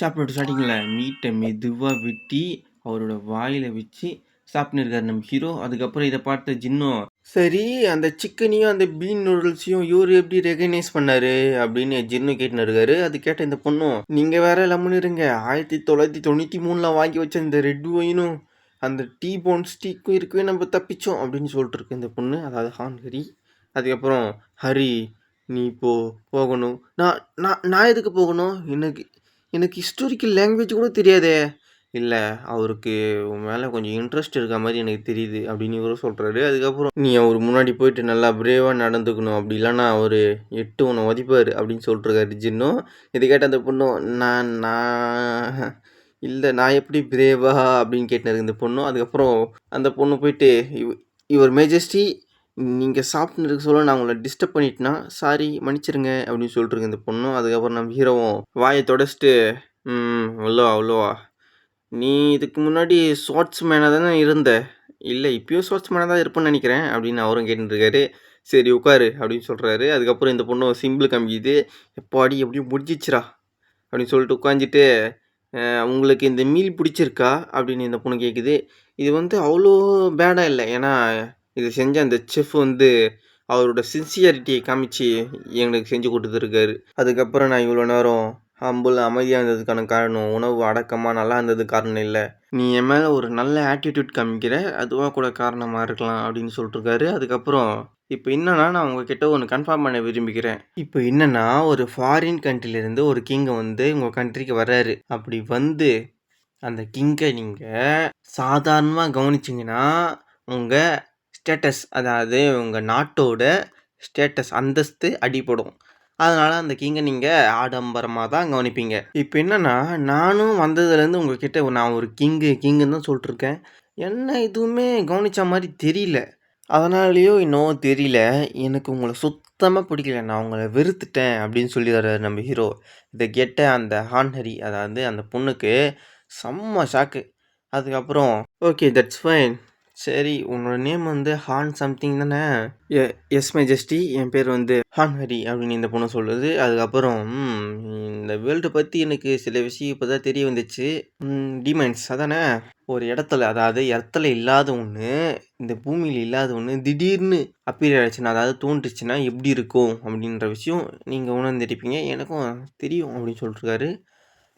சாப்பிட்டு ஸ்டார்டிங்கில் மீட்டை மெதுவாக வெட்டி அவரோட வாயில் வச்சு சாப்பிட்டு இருக்காரு நம்ம ஹீரோ அதுக்கப்புறம் இதை பார்த்த ஜின்னும் சரி அந்த சிக்கனையும் அந்த பீன் நூடுல்ஸையும் இவர் எப்படி ரெகனைஸ் பண்ணாரு? அப்படின்னு ஜின்னு கேட்டுன்னு இருக்காரு அது கேட்ட இந்த பொண்ணும் நீங்கள் வேற லெமன் இருங்க. ஆயிரத்தி தொள்ளாயிரத்தி தொண்ணூற்றி மூணில் வாங்கி வச்ச இந்த ரெட் ஒயினும் அந்த டீ போன் ஸ்டீக்கும் இருக்கவே நம்ம தப்பிச்சோம். அப்படின்னு சொல்லிட்டு இருக்கு இந்த பொண்ணு. அதாவது ஹான் ஹரி. அதுக்கப்புறம் ஹரி நீ இப்போ போகணும். நான் நான் நான் எதுக்கு போகணும்? எனக்கு எனக்கு ஹிஸ்டாரிக்கல் லாங்குவேஜ் கூட தெரியாதே. இல்லை அவருக்கு உன் மேலே கொஞ்சம் இன்ட்ரெஸ்ட் இருக்க மாதிரி எனக்கு தெரியுது அப்படின்னு இவரும் சொல்கிறாரு அதுக்கப்புறம் நீ அவர் முன்னாடி போயிட்டு நல்லா பிரேவாக நடந்துக்கணும். அப்படி இல்லைன்னா அவர் எட்டு உன்னை உதைப்பார் அப்படின்னு சொல்லிட்டுருக்காரு ஜின்னும் இது கேட்ட அந்த பொண்ணும் நான் நான் இல்லை நான் எப்படி பிரேவா அப்படின்னு கேட்டாரு இந்த பொண்ணும் அதுக்கப்புறம் அந்த பொண்ணு போயிட்டு இவ் இவர் மேஜஸ்டி நீங்கள் சாப்பிட்டு இருக்க சொல்ல நான் உங்களை டிஸ்டர்ப் பண்ணிட்டேன்னா சாரி மன்னிச்சிருங்க அப்படின்னு சொல்லிட்டுருக்கு இந்த பொண்ணும் அதுக்கப்புறம் நம்ம ஹீரோவும் வாயை தொடச்சிட்டு ம் அவ்வளோவா அவ்வளோவா. நீ இதுக்கு முன்னாடி ஷார்ட்ஸ் மேனாக தானே இருந்த? இல்லை இப்பயும் ஷார்ட்ஸ் மேனாக தான் இருப்பேன்னு நினைக்கிறேன் அப்படின்னு அவரும் கேட்டுருக்காரு சரி உட்காரு அப்படின்னு சொல்கிறாரு அதுக்கப்புறம் இந்த பொண்ணு சிம்பிள் காமிக்குது. எப்பாடி எப்படியும் முடிஞ்சிச்சுரா அப்படின்னு சொல்லிட்டு உட்காந்துட்டு உங்களுக்கு இந்த மீல் பிடிச்சிருக்கா? அப்படின்னு இந்த பொண்ணு கேட்குது இது வந்து அவ்வளோ பேடாக இல்லை. ஏன்னா இது செஞ்ச அந்த செஃப் வந்து அவரோட சின்சியாரிட்டியை காமிச்சு எங்களுக்கு செஞ்சு கொடுத்துருக்காரு. அதுக்கப்புறம் நான் இவ்வளோ நேரம் ஹம்பிள் அமைதியாக இருந்ததுக்கான காரணம் உணவு அடக்கமாக நல்லா இருந்தது காரணம் இல்லை. நீ என் மேலே ஒரு நல்ல ஆட்டிடியூட் காமிக்கிற அதுவாக கூட காரணமாக இருக்கலாம் அப்படின்னு சொல்லிட்டுருக்காரு. அதுக்கப்புறம் இப்போ என்னன்னா நான் உங்ககிட்ட ஒன்று கன்ஃபார்ம் பண்ண விரும்பிக்கிறேன் இப்போ என்னன்னா ஒரு ஃபாரின் கண்ட்ரிலேருந்து ஒரு கிங்கை வந்து உங்கள் கண்ட்ரிக்கு வர்றாரு. அப்படி வந்து அந்த கிங்கை நீங்கள் சாதாரணமாக கவனிச்சிங்கன்னா உங்கள் ஸ்டேட்டஸ் அதாவது உங்கள் நாட்டோட ஸ்டேட்டஸ் அந்தஸ்து அடிபடும். அதனால் அந்த கிங்கை நீங்கள் ஆடம்பரமாக தான் கவனிப்பீங்க. இப்போ என்னென்னா நானும் வந்ததுலேருந்து உங்கள்கிட்ட நான் ஒரு கிங்கு கிங்குன்னு தான் சொல்லிட்டுருக்கேன். என்ன எதுவுமே கவனித்த மாதிரி தெரியல. அதனாலேயோ இன்னும் தெரியல. எனக்கு உங்களை சுத்தமாக பிடிக்கல. நான் உங்களை வெறுத்துட்டேன் அப்படின்னு சொல்லி தர்றாரு நம்ம ஹீரோ இதை கெட்ட அந்த ஹான்ஹரி அதாவது அந்த பொண்ணுக்கு செம்ம ஷாக்கு அதுக்கப்புறம் ஓகே தட்ஸ் ஃபைன் சரி உன்னோட நேம் வந்து ஹான் சம்திங் தானே? எ எஸ் மெஜஸ்டி என் பேர் வந்து ஹான் ஹரி அப்படின்னு இந்த பொண்ணு சொல்லுது. அதுக்கப்புறம் இந்த வேர்ல்டு பற்றி எனக்கு சில விஷயம் இப்போ தான் தெரிய வந்துச்சு. டிமைன்ஸ் அதானே? ஒரு இடத்துல அதாவது இடத்துல இல்லாத ஒன்று இந்த பூமியில் இல்லாத ஒன்று திடீர்னு அப்பீர் ஆயிடுச்சுன்னா அதாவது தோன்றுச்சுன்னா எப்படி இருக்கும்? அப்படின்ற விஷயம் நீங்கள் உணர்ந்துருப்பீங்க. எனக்கும் தெரியும் அப்படின்னு சொல்லிட்டுருக்காரு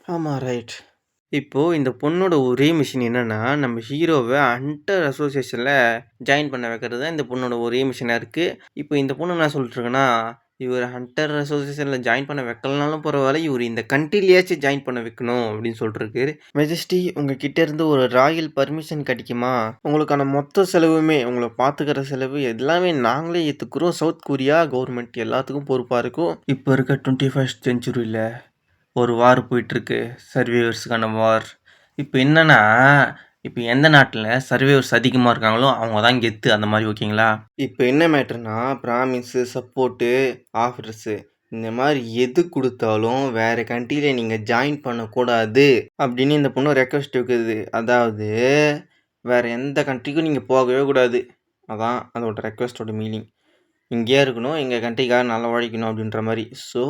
ஆமாம் ரைட் இப்போது இந்த பொண்ணோட ஒரே மிஷின் என்னென்னா நம்ம ஹீரோவை ஹண்டர் அசோசியேஷனில் ஜாயின் பண்ண வைக்கிறது தான் இந்த பொண்ணோட ஒரே மிஷினாக இருக்குது இப்போ இந்த பொண்ணு என்ன சொல்லிட்டுருக்குன்னா இவர் ஹண்டர் அசோசியேஷனில் ஜாயின் பண்ண வைக்கலனாலும் பரவாயில்ல இவர் இந்த கண்ட்ரிலேயாச்சும் ஜாயின் பண்ண வைக்கணும் அப்படின்னு சொல்லிட்டுருக்கு மெஜஸ்டி உங்கள் இருந்து ஒரு ராயல் பர்மிஷன் கிடைக்குமா? உங்களுக்கான மொத்த செலவுமே உங்களை பார்த்துக்கிற செலவு எல்லாமே நாங்களே ஏற்றுக்குறோம் சவுத் கொரியா கவர்மெண்ட் எல்லாத்துக்கும் பொறுப்பாக இருக்கும். இப்போ இருக்க டுவெண்ட்டி ஃபஸ்ட் செஞ்சுரியில் ஒரு வார் போயிட்டுருக்கு சர்வேவர்ஸுக்கான வார் இப்போ என்னென்னா இப்போ எந்த நாட்டில் சர்வேவர்ஸ் அதிகமாக இருக்காங்களோ அவங்க தான் கெத்து அந்த மாதிரி ஓகேங்களா? இப்போ என்ன மேட்ருனா ப்ராமிஸு சப்போர்ட்டு ஆஃபர்ஸு இந்த மாதிரி எது கொடுத்தாலும் வேறு கண்ட்ரியில் நீங்கள் ஜாயின் பண்ணக்கூடாது அப்படின்னு இந்த பொண்ணு ரெக்வஸ்ட் வைக்குது. அதாவது வேறு எந்த கண்ட்ரிக்கும் நீங்கள் போகவே கூடாது. அதான் அதோட ரெக்வஸ்ட்டோட மீனிங் இங்கேயே இருக்கணும் எங்கள் கண்ட்ரிக்காக நல்லா உழைக்கணும் அப்படின்ற மாதிரி. ஸோ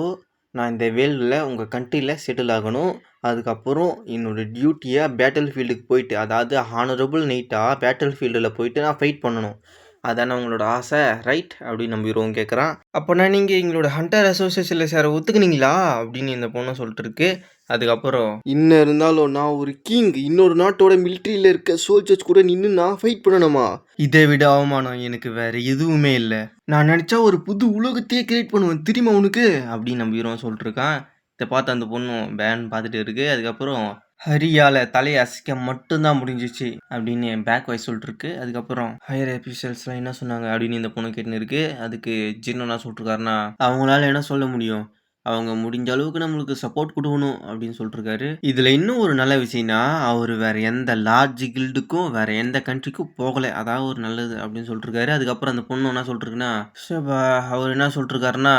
நான் இந்த வேர்ல்டில் உங்கள் கண்ட்ரியில் செட்டில் ஆகணும். அதுக்கப்புறம் என்னோடய டியூட்டியாக பேட்டில் ஃபீல்டுக்கு போயிட்டு அதாவது ஹானரபுள் நைட்டாக பேட்டில் ஃபீல்டில் போயிட்டு நான் ஃபைட் பண்ணணும். அதானே உங்களோட ஆசை? ரைட் அப்படின்னு நம்ம ஹீரோவும் கேட்குறான். அப்போனா நீங்கள் எங்களோட ஹண்டர் அசோசியேஷனில் சேர ஒத்துக்குனீங்களா? அப்படின்னு இந்த பொண்ணு சொல்லிட்டு இருக்கு. அதுக்கப்புறம் இன்னும் இருந்தாலும் நான் ஒரு கிங் இன்னொரு நாட்டோட மிலிட்ரியில் இருக்க சோல்ஜர்ஸ் கூட நின்று நான் ஃபைட் பண்ணணுமா? இதை விட அவமானம் எனக்கு வேற எதுவுமே இல்லை. நான் நினச்சா ஒரு புது உலகத்தையே கிரியேட் பண்ணுவேன். தெரியுமா உனக்கு? அப்படின்னு நம்ம ஹீரோ சொல்லிட்டு இருக்கான். இதை பார்த்து அந்த பொண்ணும் பேன் பார்த்துட்டு இருக்கு. அதுக்கப்புறம் ஹரியால தலையை அசைக்க மட்டும்தான் முடிஞ்சிச்சு அப்படின்னு பேக் வாய்ஸ் சொல்லிட்டுருக்கு. அதுக்கப்புறம் ஹையர் அஃபீஷியல்ஸ்லாம் என்ன சொன்னாங்க? அப்படின்னு இந்த பொண்ணு கேட்டுன்னு இருக்கு அதுக்கு ஜின்னு சொல்லிட்டுருக்காருன்னா அவங்களால என்ன சொல்ல முடியும்? அவங்க முடிஞ்ச அளவுக்கு நம்மளுக்கு சப்போர்ட் கொடுக்கணும் அப்படின்னு சொல்லிட்டுருக்காரு. இதில் இன்னும் ஒரு நல்ல விஷயம்னா அவர் வேறு எந்த லார்ஜ் கில்டுக்கும் வேறு எந்த கண்ட்ரிக்கும் போகலை. அதாவது ஒரு நல்லது அப்படின்னு சொல்லிட்டுருக்காரு. அதுக்கப்புறம் அந்த பொண்ணு என்ன சொல்லிட்டுருக்குன்னா அவர் என்ன சொல்லிட்டுருக்காருன்னா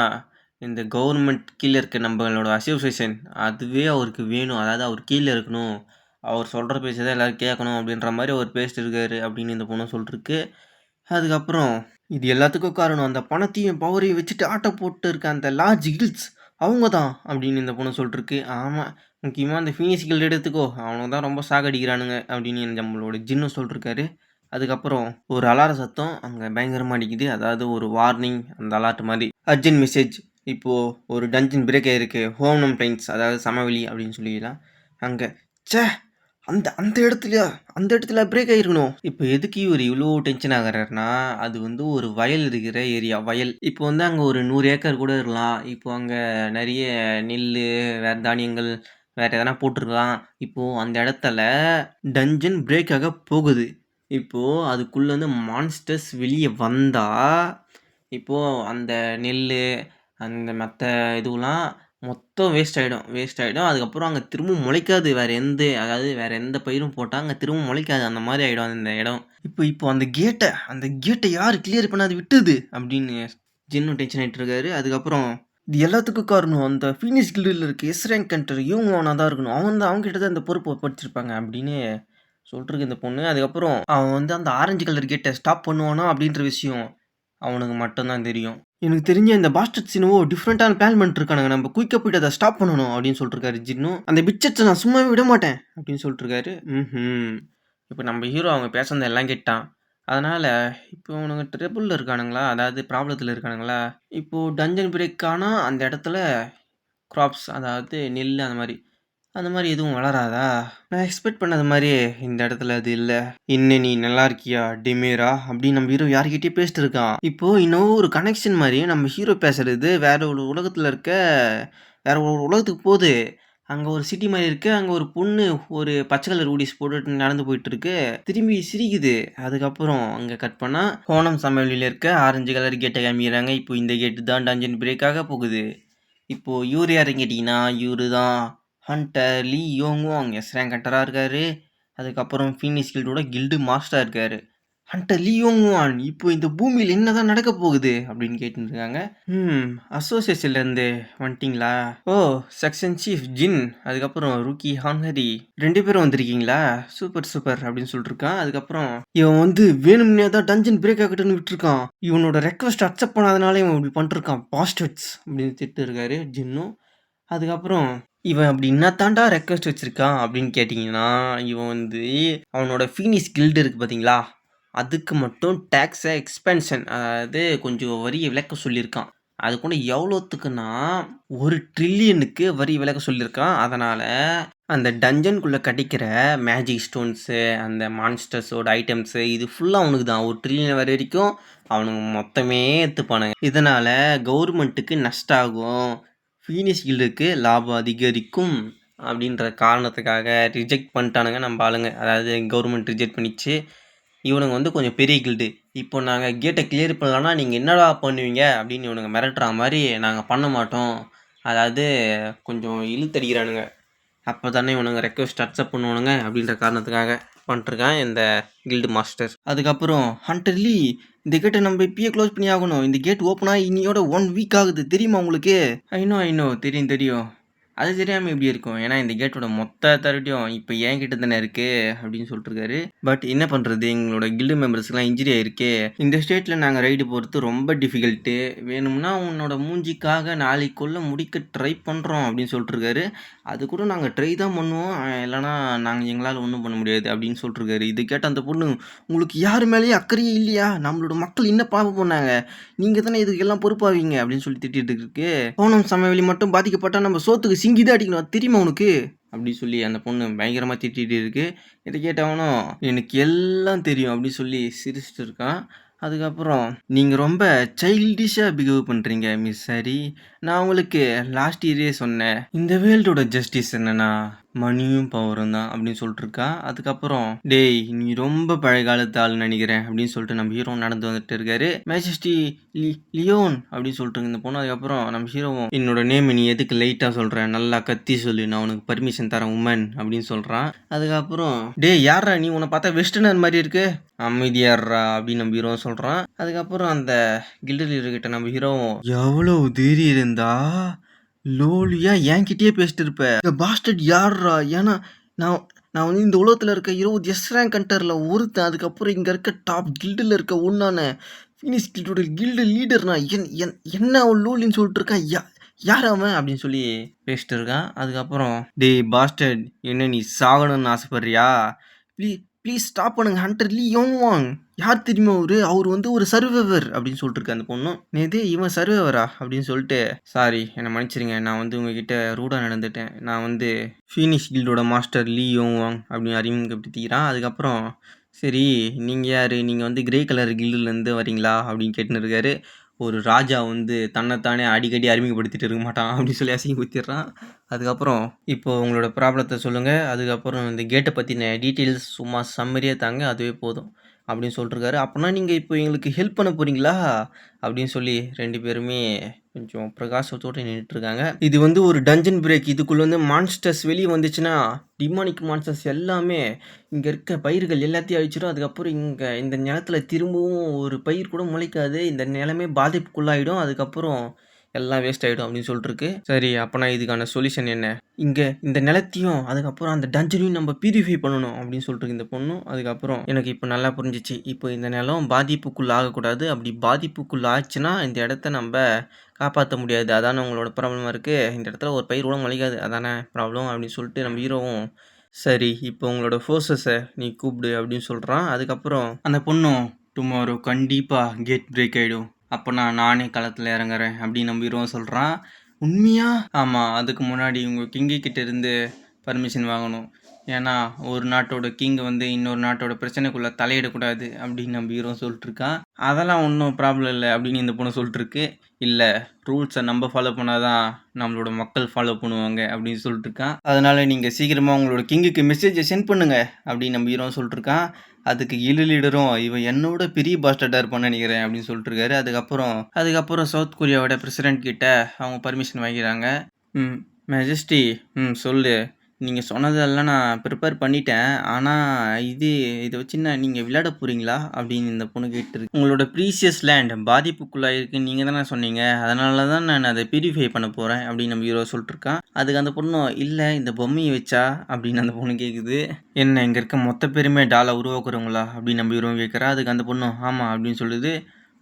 இந்த கவர்மெண்ட் கீழே இருக்க நம்மளோட அசோசியேஷன் அதுவே அவருக்கு வேணும். அதாவது அவர் கீழே இருக்கணும். அவர் சொல்கிற பேச்சை தான் எல்லோரும் கேட்கணும் அப்படின்ற மாதிரி அவர் பேசிட்டு இருக்காரு அப்படின்னு இந்த பொண்ணு சொல்லிருக்கு. அதுக்கப்புறம் இது எல்லாத்துக்கும் காரணம் அந்த பணத்தையும் பவரையும் வச்சுட்டு ஆட்டை போட்டு இருக்க அந்த லார்ஜ் ஹில்ஸ் அவங்க தான் அப்படின்னு இந்த பொண்ணு சொல்லிட்டுருக்கு ஆமாம் முக்கியமாக அந்த ஃபினிஷிகள் எடுத்துக்கோ. அவனுக்கு தான் ரொம்ப சாகடிக்கிறானுங்க அப்படின்னு நம்மளோட ஜின்னு சொல்லிருக்காரு. அதுக்கப்புறம் ஒரு அலார சத்தம் அங்கே பயங்கரமாக அடிக்குது. அதாவது ஒரு வார்னிங் அந்த அலார்ட் மாதிரி. அர்ஜென்ட் மெசேஜ் இப்போது ஒரு டஞ்சன் பிரேக் ஆகிருக்கு ஹோம் பிளைன்ஸ் அதாவது சமவெளி அப்படின்னு சொல்லிடலாம். அங்கே ச்சே! அந்த அந்த இடத்துல அந்த இடத்துல பிரேக் ஆகிருக்கணும் இப்போ எதுக்கு இவர் இவ்வளோ டென்ஷன் ஆகிறாருன்னா அது வந்து ஒரு வயல் இருக்கிற ஏரியா வயல். இப்போ வந்து அங்கே ஒரு நூறு ஏக்கர் கூட இருக்கலாம். இப்போ அங்கே நிறைய நெல் வேறு தானியங்கள் வேறு எதனா போட்டிருக்கலாம். இப்போது அந்த இடத்துல டஞ்சன் பிரேக்காக போகுது. இப்போது அதுக்குள்ளே வந்து மான்ஸ்டர்ஸ் வெளியே வந்தால் இப்போது அந்த நெல் அந்த மற்ற இதுவெலாம் மொத்தம் வேஸ்ட் ஆகிடும் வேஸ்ட் ஆகிடும் அதுக்கப்புறம் அங்கே திரும்பவும் முளைக்காது. வேறு எந்த அதாவது வேறு எந்த பயிரும் போட்டால் அங்கே திரும்பவும் முளைக்காது. அந்த மாதிரி ஆகிடும் அந்த இடம். இப்போ இப்போ அந்த கேட்டை அந்த கேட்டை யார் கிளியர் பண்ணாது விட்டுது அப்படின்னு ஜின்னும் டென்ஷன் ஆகிட்டு இருக்காரு. அதுக்கப்புறம் இது எல்லாத்துக்கும் காரணம் அந்த ஃபீனிக்ஸ் கில்டில் இருக்க எஸ் ரேங்க் கண்டர் இவங்க அவனாக தான் இருக்கணும். அவன் தான் அவங்க கிட்ட தான் இந்த பொறுப்பு படிச்சிருப்பாங்க அப்படின்னு சொல்லிட்டுருக்கு இந்த பொண்ணு. அதுக்கப்புறம் அவன் வந்து அந்த ஆரஞ்சு கலர் கேட்டை ஸ்டாப் பண்ணுவானா அப்படின்ற விஷயம் அவனுக்கு மட்டும்தான் தெரியும். எனக்கு தெரிஞ்ச இந்த பாஸ்டர் சினுவோ டிஃப்ரெண்ட்டான பிளான் பண்ணிருக்கானுங்க நம்ம குயிக்காக போயிட்டு அதை ஸ்டாப் பண்ணணும் அப்படின்னு சொல்லிட்டுருக்காரு ஜின்னு. அந்த பிக்சர்ஸை நான் சும்மாவே விட மாட்டேன் அப்படின்னு சொல்லிட்டுருக்காரு ம் இப்போ நம்ம ஹீரோ அவங்க பேசுனது எல்லாம் கேட்டான். அதனால் இப்போ அவனுங்க ட்ரிபிளில் இருக்கானுங்களா? அதாவது ப்ராப்ளத்தில் இருக்கானுங்களா? இப்போது டஞ்சன் பிரேக் அந்த இடத்துல க்ராப்ஸ் அதாவது நெல் அந்த மாதிரி அந்த மாதிரி எதுவும் வளராதா? நான் எக்ஸ்பெக்ட் பண்ணது மாதிரி இந்த இடத்துல அது இல்லை. என்ன நீ நல்லா இருக்கியா டிமேரா? அப்படின்னு நம்ம ஹீரோ யார்கிட்டயே பேசிட்டு இருக்கான். இப்போ இன்னும் ஒரு கனெக்ஷன் மாதிரி நம்ம ஹீரோ பேசுறது வேற ஒரு உலகத்தில் இருக்க வேற ஒரு உலகத்துக்கு போகுது. அங்கே ஒரு சிட்டி மாதிரி இருக்கு அங்கே ஒரு பொண்ணு ஒரு பச்சை கலர் ஊடிஸ் போட்டுட்டு நடந்து போயிட்டு இருக்கு. திரும்பி சிரிக்குது. அதுக்கப்புறம் அங்கே கட் பண்ணால் கோணம் சமையலில் இருக்க ஆரஞ்சு கலர் கேட்டை காமிக்கிறாங்க. இப்போ இந்த கேட்டு தான் டஞ்சன் பிரேக்காக போகுது. இப்போது இவரு யாருன்னு கேட்டிங்கன்னா இவரு தான் ஹண்டர் லீ யோங்வாங் எஸ் ரேங்க் ஹண்டராக இருக்காரு. அதுக்கப்புறம் ஃபீனிக்ஸ் கில்டோட கில்டு மாஸ்டராக இருக்காரு. ஹண்டர் லீ யோங்வான் இப்போ இந்த பூமியில் என்னதான் நடக்க போகுது அப்படின்னு கேட்டுருக்காங்க. ம் அசோசியேஷன்லேருந்து வந்துட்டிங்களா? ஓ செக்ஷன் சீஃப் ஜின் அதுக்கப்புறம் ருக்கி ஹான்ஹரி ரெண்டு பேரும் வந்திருக்கீங்களா? சூப்பர் சூப்பர் அப்படின்னு சொல்லிட்டுருக்கான் அதுக்கப்புறம் இவன் வந்து வேணும்னே தான் டஞ்சன் பிரேக் ஆகட்டும்னு விட்டுருக்கான். இவனோட ரெக்வஸ்ட் அக்செப்ட் பண்ணாதனால இவன் இப்படி பண்ணிருக்கான் பாஸ்டர்ட்ஸ் அப்படின்னு திட்டு இருக்காரு ஜின்னும் அதுக்கப்புறம் இவன் அப்படி என்னத்தாண்டா ரெக்வஸ்ட் வச்சுருக்கான் அப்படின்னு கேட்டிங்கன்னா இவன் வந்து அவனோட ஃபீனிஸ் கில்டு இருக்குது பார்த்தீங்களா அதுக்கு மட்டும் டேக்ஸை எக்ஸ்பென்ஷன் அதாவது கொஞ்சம் வரி விளக்க சொல்லியிருக்கான். அது கூட எவ்வளோத்துக்குன்னா ஒரு ட்ரில்லியனுக்கு வரி விளக்க சொல்லியிருக்கான். அதனால் அந்த டஞ்சனுக்குள்ளே கிடைக்கிற மேஜிக் ஸ்டோன்ஸு அந்த மான்ஸ்டர்ஸோட ஐட்டம்ஸு இது ஃபுல்லாக அவனுக்கு தான். ஒரு ட்ரில்லியன் வர வரைக்கும் அவனுங்க மொத்தமே எடுத்துப்பானுங்க இதனால் கவர்மெண்ட்டுக்கு நஷ்டம் ஆகும் ஃபீனிஷ் கில்டுக்கு லாபம் அதிகரிக்கும் அப்படின்ற காரணத்துக்காக ரிஜெக்ட் பண்ணிட்டானுங்க நம்ம ஆளுங்க. அதாவது கவர்மெண்ட் ரிஜெக்ட் பண்ணிச்சு. இவனுங்க வந்து கொஞ்சம் பெரிய கில்டு இப்போ நாங்கள் கேட்டை கிளியர் பண்ணலன்னா நீங்கள் என்னடா பண்ணுவீங்க அப்படின்னு இவனுங்க மிரட்டுற மாதிரி நாங்கள் பண்ண மாட்டோம். அதாவது கொஞ்சம் இழுத்தடிக்கிறானுங்க. அப்போ தானே இவனுங்க ரெக்வஸ்ட் அக்செப்ட் பண்ணுவானுங்க அப்படின்ற காரணத்துக்காக. பண்ணிட்டுருக்கான் இந்த கில்டு மாஸ்டர் அதுக்கப்புறம் ஹண்டர் லீ இந்த கேட்டை நம்ம இப்பயே க்ளோஸ் பண்ணி ஆகணும். இந்த கேட் ஓப்பனாக இன்னியோட ஒன் வீக் ஆகுது. தெரியுமா உங்களுக்கு? ஐநோ ஐநோ தெரியும் தெரியும். அது தெரியாமல் எப்படி இருக்கும். ஏன்னா இந்த கேட்டோட மொத்த அத்தாரிட்டியும் இப்போ என் கிட்ட தானே இருக்கு அப்படின்னு சொல்லிட்டுருக்காரு பட் என்ன பண்ணுறது எங்களோட கில்டு மெம்பர்ஸ்க்குலாம் இன்ஜுரி ஆயிருக்கு. இந்த ஸ்டேட்டில் நாங்கள் ரைடு போகிறது ரொம்ப டிஃபிகல்ட்டு வேணும்னா உன்னோட மூஞ்சிக்காக நாளைக்குள்ளே முடிக்க ட்ரை பண்ணுறோம் அப்படின்னு சொல்லிட்டுருக்காரு அது கூட நாங்கள் ட்ரை தான் பண்ணுவோம். இல்லைனா நாங்கள் எங்களால் ஒன்றும் பண்ண முடியாது அப்படின்னு சொல்லிட்டுருக்காரு இது கேட்ட அந்த பொண்ணு உங்களுக்கு யார் மேலேயும் அக்கறையே இல்லையா? நம்மளோட மக்கள் என்ன பாவம் பண்ணாங்க? நீங்கள் தானே இதுக்கு எல்லாம் பொறுப்பாவீங்க? அப்படின்னு சொல்லி திட்டிட்டு இருக்கு. போனம் சமவெளி மட்டும் பாதிக்கப்பட்டால் நம்ம சோத்துக்கு சிங்கி தான் அடிக்கணும்? தெரியுமா உனக்கு? அப்படின்னு சொல்லி அந்த பொண்ணு பயங்கரமாக திட்டிகிட்டு இருக்குது இதை கேட்டவனும் எனக்கு எல்லாம் தெரியும் அப்படின்னு சொல்லி சிரிச்சிட்டு இருக்கான் அதுக்கப்புறம் நீங்கள் ரொம்ப சைல்டிஷாக பிஹேவ் பண்ணுறீங்க மிஸ் சரி. நான் உங்களுக்கு லாஸ்ட் இயரே சொன்னேன். இந்த வேர்ல்டோட ஜஸ்டிஸ் என்னன்னா மணியும் பவரும் தான் அப்படின்னு சொல்லிட்டு இருக்கா அதுக்கப்புறம் டேய் நீ ரொம்ப பழைய காலத்து ஆள் நினைக்கிறேன் அப்படின்னு சொல்லிட்டு நம்ம ஹீரோ நடந்து வந்துட்டு இருக்காரு. மேஜஸ்டி லி லியோன் அப்படின்னு சொல்லிட்டு இந்த பொண்ணு. அதுக்கப்புறம் நம்ம ஹீரோவும் என்னோட நேம் நீ எதுக்கு லைட்டாக சொல்கிறேன் நல்லா கத்தி சொல்லு நான் உனக்கு பர்மிஷன் தரேன் உமன் அப்படின்னு சொல்கிறான் அதுக்கப்புறம் டேய் யாரா நீ? உன்னை பார்த்தா வெஸ்டர்னர் மாதிரி இருக்கு. அமைதியாடுறா அப்படின்னு நம்ம ஹீரோ சொல்கிறான் அதுக்கப்புறம் அந்த கில்டு லீடர்கிட்ட நம்ம ஹீரோவும் எவ்வளோ தைரியம் இருந்தா? லோலியா என்கிட்டயே பேசிட்டு இருப்ப. இந்த பாஸ்டட் யார்ரா ஏன்னா நான் நான் வந்து இந்த உலகத்தில் இருக்க இருபது எஸ் ரேங்க் கண்டரில் ஒருத்தன் அதுக்கப்புறம் இங்கே இருக்க டாப் கில்டில் இருக்க ஒன்றான ஃபினிஷ் கில்டோட கில்டு லீடர் நான் என் என் என்ன அவன் லோலின்னு சொல்லிட்டு இருக்கான்? யா யார் அவன்? அப்படின்னு சொல்லி பேசிட்டு இருக்கான். அதுக்கப்புறம் டேய் பாஸ்டர்ட் என்ன நீ சாகணும்னு ஆசைப்படுறியா? ப்ளீஸ் ப்ளீஸ் ஸ்டாப் பண்ணுங்க. ஹண்டர் லீ யோங் யார் தெரியுமா அவரு? அவர் வந்து ஒரு சர்வைவர் அப்படின்னு சொல்லிட்டு இருக்கு அந்த பொண்ணும் நேது இவன் சர்வைவரா அப்படின்னு சொல்லிட்டு சாரி என்னை மன்னிச்சிருங்க. நான் வந்து உங்ககிட்ட ரூடாக நடந்துட்டேன். நான் வந்து ஃபீனிஷ் கில்டோட மாஸ்டர் லீ யோங்வாங் அப்படின்னு அறிமுகப்படுத்திக்கிறான். அதுக்கப்புறம் சரி நீங்கள் யார்? நீங்கள் வந்து கிரே கலர் கில்டுலேருந்து வரீங்களா? அப்படின்னு கேட்டுன்னு இருக்காரு. ஒரு ராஜா வந்து தன்னைத்தானே அடிக்கடி அறிமுகப்படுத்திட்டு இருக்க மாட்டான் அப்படின்னு சொல்லி அசிங்கப்படுத்திடுறான் அதுக்கப்புறம் இப்போ உங்களோட ப்ராப்ளத்தை சொல்லுங்கள் அதுக்கப்புறம் இந்த கேட்டை பற்றின டீட்டெயில்ஸ் சும்மா சம்மரியாக தாங்க அதுவே போதும் அப்படின்னு சொல்லிட்டுருக்காரு அப்படின்னா நீங்கள் இப்போ எங்களுக்கு ஹெல்ப் பண்ண போகிறீங்களா அப்படின்னு சொல்லி ரெண்டு பேருமே கொஞ்சம் பிரகாசத்தோடு நின்றுட்டுருக்காங்க இது வந்து ஒரு டஞ்சன் பிரேக் இதுக்குள்ளே வந்து மான்ஸ்டர்ஸ் வெளியே வந்துச்சுன்னா டிமானிக் மான்ஸ்டர்ஸ் எல்லாமே இங்கே இருக்க பயிர்கள் எல்லாத்தையும் அழிச்சிடும். அதுக்கப்புறம் இங்கே இந்த நிலத்துல திரும்பவும் ஒரு பயிர் கூட முளைக்காது. இந்த நிலமே பாதிப்புக்குள்ளாயிடும். அதுக்கப்புறம் எல்லாம் வேஸ்ட் ஆகிடும் அப்படின்னு சொல்லிட்டுருக்கு சரி அப்போனா இதுக்கான சொல்யூஷன் என்ன? இங்கே இந்த நிலத்தையும் அதுக்கப்புறம் அந்த டஞ்சனையும் நம்ம பியூரிஃபை பண்ணணும் அப்படின்னு சொல்லிட்டு இந்த பொண்ணும் அதுக்கப்புறம் எனக்கு இப்போ நல்லா புரிஞ்சிச்சு. இப்போ இந்த நிலம் பாதிப்புக்குள்ள ஆகக்கூடாது அப்படி பாதிப்புக்குள்ள ஆச்சுன்னா இந்த இடத்த நம்ம காப்பாற்ற முடியாது. அதானே உங்களோட ப்ராப்ளமாக இருக்குது இந்த இடத்துல ஒரு பயிர் கூட முளைக்காது. அதானே ப்ராப்ளம் அப்படின்னு சொல்லிட்டு நம்ம ஹீரோவும் சரி இப்போ உங்களோட ஃபோர்ஸஸை நீ கூப்பிடு அப்படின்னு சொல்கிறான் அதுக்கப்புறம் அந்த பொண்ணும் டுமாரோ கண்டிப்பாக கேட் பிரேக் ஆகிடும் அப்போ நான் நானே களத்தில் இறங்குறேன் அப்படின்னு நம்ம ஹீரோவும் சொல்கிறான் உண்மையா? ஆமாம் அதுக்கு முன்னாடி உங்கள் கிங்கி கிட்டேருந்து பர்மிஷன் வாங்கணும். ஏன்னா ஒரு நாட்டோட கிங் வந்து இன்னொரு நாட்டோட பிரச்சனைக்குள்ளே தலையிடக்கூடாது அப்படின்னு நம்ம ஹீரோ சொல்லிட்டுருக்கான். அதெல்லாம் ஒன்றும் ப்ராப்ளம் இல்லை அப்படின்னு இந்த பொண்ணு சொல்லிட்டுருக்கு. இல்லை ரூல்ஸை நம்ம ஃபாலோ பண்ணால் தான் நம்மளோட மக்கள் ஃபாலோ பண்ணுவாங்க அப்படின்னு சொல்லிட்டுருக்கான். அதனால் நீங்கள் சீக்கிரமாக உங்களோட கிங்குக்கு மெசேஜை சென்ட் பண்ணுங்கள் அப்படின்னு நம்ம ஹீரோ சொல்லிட்டுருக்கான். அதுக்கு இழு லீடரும் இவன் என்னோட பெரிய பாஸ்டர்டாக இருப்பான்னு நினைக்கிறேன் அப்படின்னு சொல்லிட்டுருக்காரு. அதுக்கப்புறம் அதுக்கப்புறம் சவுத் கொரியாவோட பிரசிடென்ட் கிட்ட அவங்க பர்மிஷன் வாங்கிக்கிறாங்க. ம் மெஜஸ்டி ம் சொல்லு. நீங்கள் சொன்னதெல்லாம் நான் ப்ரிப்பேர் பண்ணிட்டேன். ஆனால் இது இதை வச்சு நான் நீங்கள் விளையாட போகிறீங்களா அப்படின்னு இந்த பொண்ணு கேட்டுருக்கு. உங்களோட ப்ரீசியஸ் லேண்ட் பாதிப்புக்குள்ளாக இருக்குன்னு நீங்கள் தானே சொன்னீங்க. அதனால தான் நான் அதை பியூரிஃபை பண்ண போகிறேன் அப்படின்னு நம்ம ஹீரோ சொல்லிட்டுருக்கான். அதுக்கு அந்த பொண்ணும் இல்லை இந்த பொம்மையை வச்சா? அப்படின்னு அந்த பொண்ணு கேட்குது என்ன இங்கே இருக்க மொத்த பேருமே டாலை உருவாக்குறவங்களா? அப்படின்னு நம்ம ஹீரோ கேட்குறா அதுக்கு அந்த பொண்ணு ஆமாம் அப்படின்னு சொல்லுது.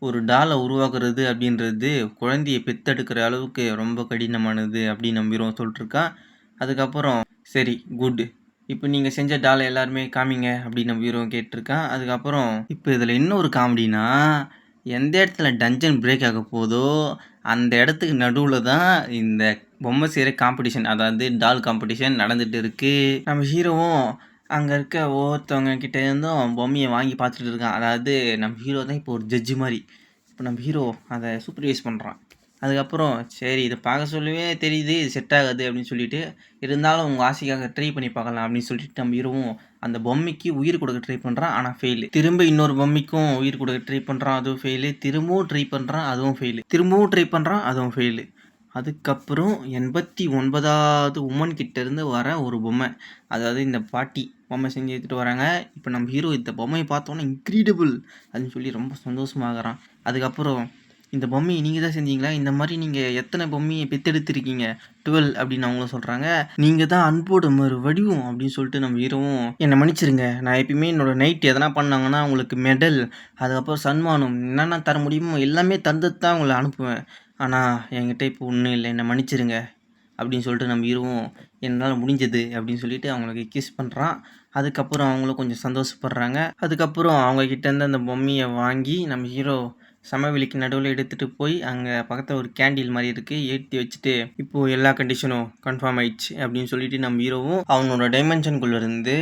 ஒரு டாலை உருவாக்குறது அப்படின்றது குழந்தைய பெத்தெடுக்கிற அளவுக்கு ரொம்ப கடினமானது அப்படின்னு நம்ம சொல்லிட்டுருக்கான். அதுக்கப்புறம் சரி குட் இப்போ நீங்கள் செஞ்ச டாலை எல்லாருமே காமிங்க அப்படின்னு நம்ம ஹீரோ கேட்டிருக்கான். அதுக்கப்புறம் இப்போ இதில் இன்னொரு ஒரு காமெடினா எந்த இடத்துல டஞ்சன் பிரேக் ஆக போதோ அந்த இடத்துக்கு நடுவில் தான் இந்த பொம்மை செய்கிற காம்படிஷன் அதாவது டால் காம்படிஷன் நடந்துகிட்டு இருக்குது நம்ம ஹீரோவும் அங்கே இருக்க ஒவ்வொருத்தவங்க கிட்ட இருந்தும் பொம்மையை வாங்கி பார்த்துட்டு இருக்கான். அதாவது நம்ம ஹீரோ தான் இப்போ ஒரு ஜட்ஜு மாதிரி. இப்போ நம்ம ஹீரோ அதை சூப்பர்வைஸ் பண்ணுறான் அதுக்கப்புறம் சரி இதை பார்க்க சொல்லவே தெரியுது இது செட் ஆகாது அப்படின்னு சொல்லிட்டு இருந்தாலும் உங்கள் ஆசைக்காக ட்ரை பண்ணி பார்க்கலாம் அப்படின்னு சொல்லிட்டு நம்ம ஹீரோவும் அந்த பொம்மைக்கு உயிர் கொடுக்க ட்ரை பண்ணுறான் ஆனால் ஃபெயிலு திரும்ப இன்னொரு பொம்மைக்கும் உயிர் கொடுக்க ட்ரை பண்ணுறான் அதுவும் ஃபெயிலு திரும்பவும் ட்ரை பண்ணுறான் அதுவும் ஃபெயிலு திரும்பவும் ட்ரை பண்ணுறான் அதுவும் ஃபெயிலு அதுக்கப்புறம் எண்பத்தி ஒன்பதாவது உமன் கிட்டேருந்து வர ஒரு பொம்மை. அதாவது இந்த பாட்டி பொம்மை செஞ்சு எடுத்துகிட்டு வராங்க. இப்போ நம்ம ஹீரோ இந்த பொம்மையை பார்த்தோன்னா இன்க்ரீடிபிள் அப்படின்னு சொல்லி ரொம்ப சந்தோஷமாகறான். அதுக்கப்புறம் இந்த பொம்மையை நீங்கள் தான் செஞ்சீங்களா? இந்த மாதிரி நீங்கள் எத்தனை பொம்மையை பெத்தெடுத்திருக்கீங்க? டுவெல் அப்படின்னு அவங்களும் சொல்கிறாங்க நீங்கள் தான் அன்போட மறு வடிவம் அப்படின்னு சொல்லிட்டு நம்ம ஹீரோவும் என்னை மன்னிச்சிருங்க. நான் எப்பயுமே என்னோட நைட் எதனா பண்ணாங்கன்னா அவங்களுக்கு மெடல் அதுக்கப்புறம் சன்மானம் என்னென்ன தர முடியுமோ எல்லாமே தந்து தான் உங்களை அனுப்புவேன். ஆனால் என்கிட்ட இப்போ ஒன்றும் இல்லை. என்னை மன்னிச்சிருங்க அப்படின்னு சொல்லிட்டு நம்ம ஹீரோவும் என்னால் முடிஞ்சது அப்படின்னு சொல்லிட்டு அவங்களுக்கு கிஸ் பண்ணுறான் அதுக்கப்புறம் அவங்களும் கொஞ்சம் சந்தோஷப்படுறாங்க. அதுக்கப்புறம் அவங்க கிட்டேருந்து அந்த பொம்மையை வாங்கி நம்ம ஹீரோ சமவெளிக்கு நடுவில் எடுத்துகிட்டு போய் அங்கே பக்கத்தில் ஒரு கேண்டில் மாதிரி இருக்குது ஏற்றி வச்சுட்டு இப்போது எல்லா கண்டிஷனும் கன்ஃபார்ம் ஆயிடுச்சு அப்படின்னு சொல்லிட்டு நம்ம ஹீரோவும் அவனோட டைமென்ஷனுக்குள்ளேருந்து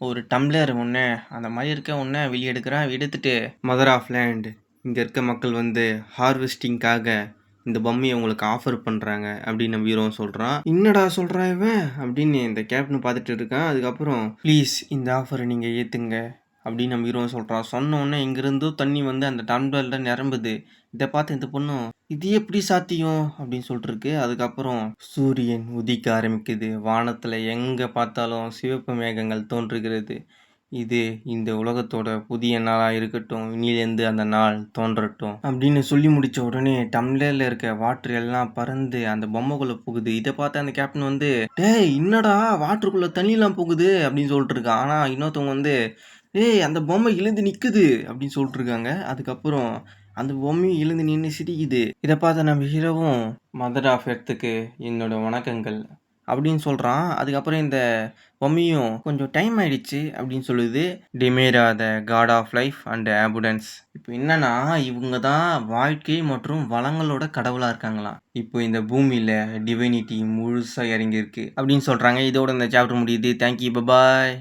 ஒரு டம்ளர் ஒன்று அந்த மாதிரி இருக்க ஒன்று வெளியே எடுக்கிறான் எடுத்துட்டு மதர் ஆஃப் லேண்ட் இங்கே இருக்க மக்கள் வந்து ஹார்வெஸ்டிங்காக இந்த பொம்மையை உங்களுக்கு ஆஃபர் பண்ணுறாங்க அப்படின்னு நம்ம ஹீரோவும் சொல்கிறான் என்னடா சொல்கிறான் இவன்? அப்படின்னு இந்த கேப்டன் பார்த்துட்டு இருக்கான். அதுக்கப்புறம் ப்ளீஸ் இந்த ஆஃபரை நீங்கள் ஏற்றுங்க அப்படின்னு நம்ம ஹீரோ சொல்கிறான் சொன்ன இங்கேருந்தோ தண்ணி வந்து அந்த டம்ளரில் நிரம்புது. இதை பார்த்து இந்த பொண்ணும் இது எப்படி சாத்தியம்? அப்படின்னு சொல்லிட்டுருக்கு அதுக்கப்புறம் சூரியன் உதிக்க ஆரம்பிக்குது. வானத்தில் எங்கே பார்த்தாலும் சிவப்பு மேகங்கள் தோன்றுகிறது. இது இந்த உலகத்தோட புதிய நாளாக இருக்கட்டும் இனியிலேருந்து அந்த நாள் தோன்றட்டும் அப்படின்னு சொல்லி முடித்த உடனே டம்ளரில் இருக்க வாட்டர் எல்லாம் பறந்து அந்த பொம்மைக்குள்ளே போகுது. இதை பார்த்து அந்த கேப்டன் வந்து டேய் என்னடா வாட்டருக்குள்ளே தண்ணிலாம் போகுது? அப்படின்னு சொல்லிட்டு இருக்கான். ஆனால் இன்னொருத்தவங்க வந்து ஏய் அந்த பொம்மை இழுந்து நிற்குது அப்படின்னு சொல்லிட்டு இருக்காங்க அதுக்கப்புறம் அந்த பொம்மையும் இழுந்து நின்று சிரிக்குது. இதை பார்த்த நம்ம ஹீரோவும் மதர் ஆஃப் எர்த்துக்கு என்னோட வணக்கங்கள் அப்படின்னு சொல்கிறான் அதுக்கப்புறம் இந்த பொம்மையும் கொஞ்சம் டைம் ஆயிடுச்சு அப்படின்னு சொல்லுது. டிமேரா the god of life and ஆம்புடன்ஸ் இப்போ என்னன்னா இவங்க தான் வாழ்க்கை மற்றும் வளங்களோட கடவுளாக இருக்காங்களாம். இப்போ இந்த பூமியில் டிவைனிட்டி முழுசாக இறங்கியிருக்கு அப்படின்னு சொல்கிறாங்க இதோட இந்த சாப்டர் முடியுது. Thank you bye bye